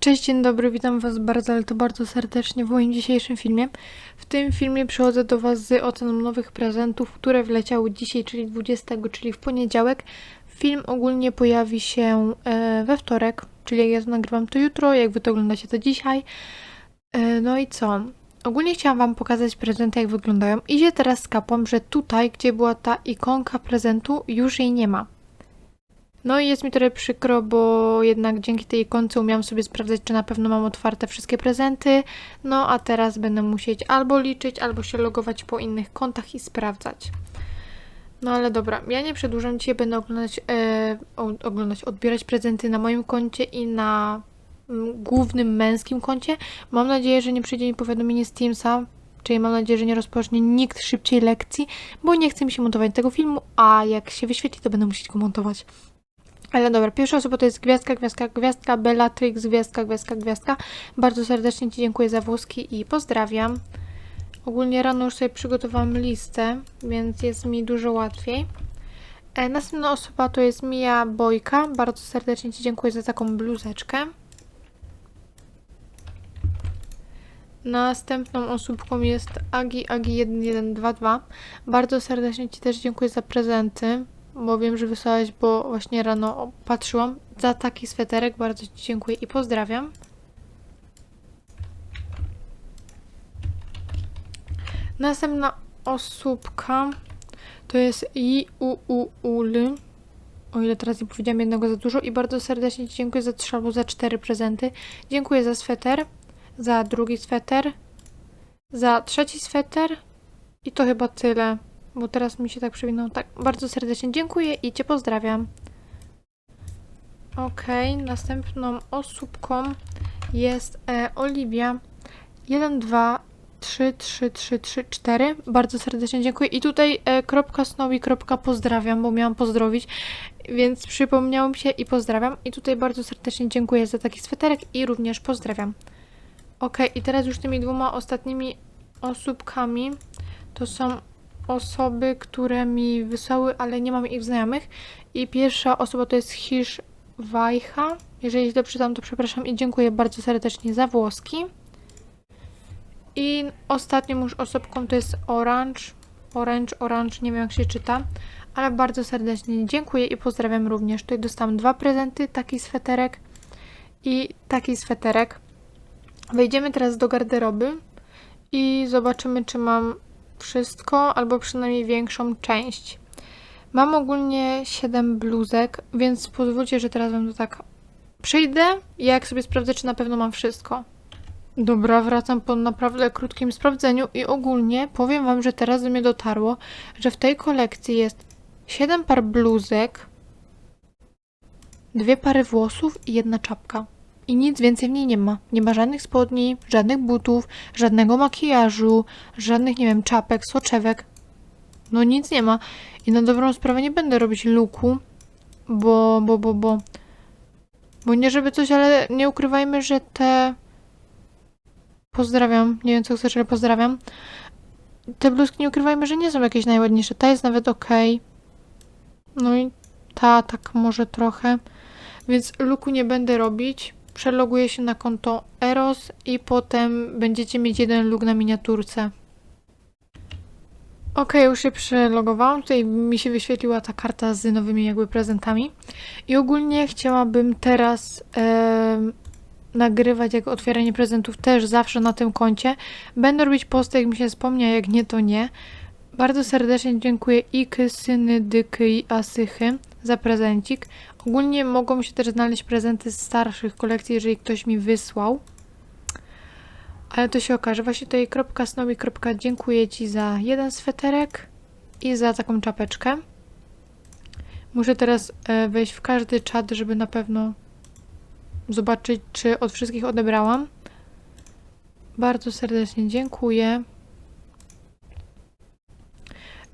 Cześć, dzień dobry, witam Was bardzo, ale to bardzo serdecznie w moim dzisiejszym filmie. W tym filmie przychodzę do Was z oceną nowych prezentów, które wleciały dzisiaj, czyli 20, czyli w poniedziałek. Film ogólnie pojawi się e, we wtorek, czyli jak ja to nagrywam to jutro, jak Wy to oglądacie to dzisiaj. E, no i co? Ogólnie chciałam Wam pokazać prezenty, jak wyglądają. I się teraz skapłam, że tutaj, gdzie była ta ikonka prezentu, już jej nie ma. No i jest mi trochę przykro, bo jednak dzięki tej ikonce umiałam sobie sprawdzać, czy na pewno mam otwarte wszystkie prezenty. No a teraz będę musieć albo liczyć, albo się logować po innych kontach i sprawdzać. No ale dobra, ja nie przedłużam. Dzisiaj będę oglądać, e, oglądać, odbierać prezenty na moim koncie i na mm, głównym męskim koncie. Mam nadzieję, że nie przyjdzie mi powiadomienie z Teamsa, czyli mam nadzieję, że nie rozpocznie nikt szybciej lekcji, bo nie chce mi się montować tego filmu, a jak się wyświetli, to będę musieć go montować. Ale dobra, pierwsza osoba to jest Gwiazdka, Gwiazdka, Gwiazdka, Bellatrix, Gwiazdka, Gwiazdka, Gwiazdka. Bardzo serdecznie Ci dziękuję za włoski i pozdrawiam. Ogólnie rano już sobie przygotowałam listę, więc jest mi dużo łatwiej. E, następna osoba to jest Mia Bojka. Bardzo serdecznie Ci dziękuję za taką bluzeczkę. Następną osóbką jest Agi Agi1122. Bardzo serdecznie Ci też dziękuję za prezenty, bo wiem, że wysłałeś, bo właśnie rano patrzyłam. Za taki sweterek bardzo Ci dziękuję i pozdrawiam. Następna osóbka to jest I U U Ul. O ile teraz nie powiedziałam jednego za dużo. I bardzo serdecznie Ci dziękuję za trzy albo za cztery prezenty. Dziękuję za sweter, za drugi sweter, za trzeci sweter i to chyba tyle, bo teraz mi się tak przewinął. Tak, bardzo serdecznie dziękuję i Cię pozdrawiam. Okej, następną osóbką jest e, Oliwia. 1, 2, 3, 3, 3, 3, 4. Bardzo serdecznie dziękuję. I tutaj e, kropka snowy, kropka pozdrawiam, bo miałam pozdrowić, więc przypomniało mi się i pozdrawiam. I tutaj bardzo serdecznie dziękuję za taki sweterek i również pozdrawiam. Okej, i teraz już tymi dwoma ostatnimi osóbkami to są osoby, które mi wysłały, ale nie mam ich znajomych. I pierwsza osoba to jest Hisz Wajcha. Jeżeli źle przeczytam, to przepraszam i dziękuję bardzo serdecznie za włoski. I ostatnią już osobką to jest Orange. Orange, Orange, nie wiem jak się czyta, ale bardzo serdecznie dziękuję i pozdrawiam również. Tutaj dostałam dwa prezenty, taki sweterek i taki sweterek. Wejdziemy teraz do garderoby i zobaczymy, czy mam wszystko, albo przynajmniej większą część. Mam ogólnie 7 bluzek, więc pozwólcie, że teraz wam to tak przyjdę. Jak sobie sprawdzę, czy na pewno mam wszystko. Dobra, wracam po naprawdę krótkim sprawdzeniu i ogólnie powiem wam, że teraz do mnie dotarło, że w tej kolekcji jest 7 par bluzek, dwie pary włosów i jedna czapka. I nic więcej w niej nie ma. Nie ma żadnych spodni, żadnych butów, żadnego makijażu, żadnych, nie wiem, czapek, soczewek. No nic nie ma. I na dobrą sprawę nie będę robić luku, bo, bo, bo, bo. Bo nie żeby coś, ale nie ukrywajmy, że te. Pozdrawiam. Nie wiem, co chcesz, ale pozdrawiam. Te bluzki nie ukrywajmy, że nie są jakieś najładniejsze. Ta jest nawet ok. No i ta tak może trochę. Więc luku nie będę robić. Przeloguję się na konto Eros i potem będziecie mieć jeden luk na miniaturce. Ok, już się przelogowałam. Tutaj mi się wyświetliła ta karta z nowymi jakby prezentami. I ogólnie chciałabym teraz em, nagrywać jako otwieranie prezentów też zawsze na tym koncie. Będę robić posty, jak mi się wspomnia, jak nie, to nie. Bardzo serdecznie dziękuję Iky, Syny, Dyky i Asychy za prezencik. Ogólnie mogą się też znaleźć prezenty z starszych kolekcji, jeżeli ktoś mi wysłał. Ale to się okaże. Właśnie tutaj kropka snowy, kropka dziękuję Ci za jeden sweterek i za taką czapeczkę. Muszę teraz e, wejść w każdy czat, żeby na pewno zobaczyć, czy od wszystkich odebrałam. Bardzo serdecznie dziękuję.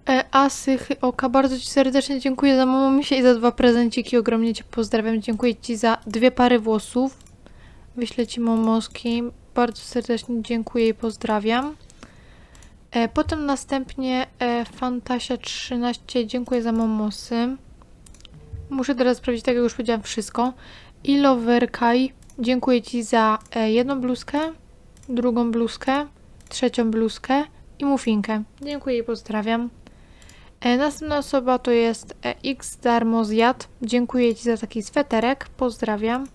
E, Asych Oka, bardzo Ci serdecznie dziękuję za mamumisie i za dwa prezenciki. Ogromnie Cię pozdrawiam. Dziękuję Ci za dwie pary włosów. Wyślę Ci momoski. Bardzo serdecznie dziękuję i pozdrawiam. E, potem następnie e, Fantasia 13. Dziękuję za momosy. Muszę teraz sprawdzić, tak jak już powiedziałam, wszystko. I Loverkai dziękuję Ci za jedną bluzkę, drugą bluzkę, trzecią bluzkę i muffinkę. Dziękuję i pozdrawiam. E, następna osoba to jest e, X Darmo Zjad. Dziękuję Ci za taki sweterek. Pozdrawiam.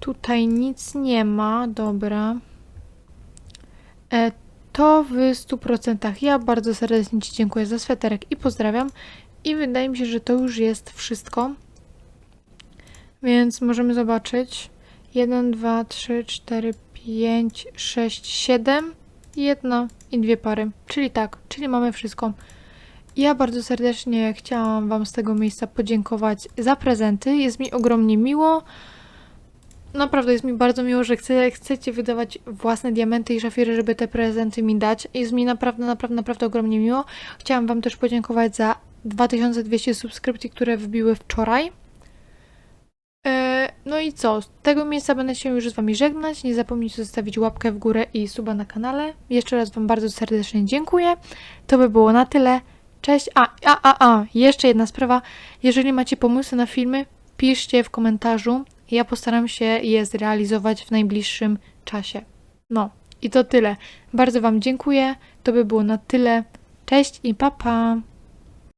Tutaj nic nie ma. Dobra. E, to w 100% ja bardzo serdecznie Ci dziękuję za sweterek i pozdrawiam. I wydaje mi się, że to już jest wszystko. Więc możemy zobaczyć. 1, 2, 3, 4, 5, 6, 7, jedna i dwie pary. Czyli tak, czyli mamy wszystko. Ja bardzo serdecznie chciałam Wam z tego miejsca podziękować za prezenty. Jest mi ogromnie miło. Naprawdę jest mi bardzo miło, że chce, chcecie wydawać własne diamenty i szafiry, żeby te prezenty mi dać. Jest mi naprawdę, naprawdę, naprawdę ogromnie miło. Chciałam Wam też podziękować za 2200 subskrypcji, które wbiły wczoraj. E, No i co? Z tego miejsca będę się już z Wami żegnać. Nie zapomnijcie zostawić łapkę w górę i suba na kanale. Jeszcze raz Wam bardzo serdecznie dziękuję. To by było na tyle. Cześć. A, a, a, a. Jeszcze jedna sprawa. Jeżeli macie pomysły na filmy, piszcie w komentarzu. Ja postaram się je zrealizować w najbliższym czasie. No i to tyle. Bardzo Wam dziękuję. To by było na tyle. Cześć i pa pa.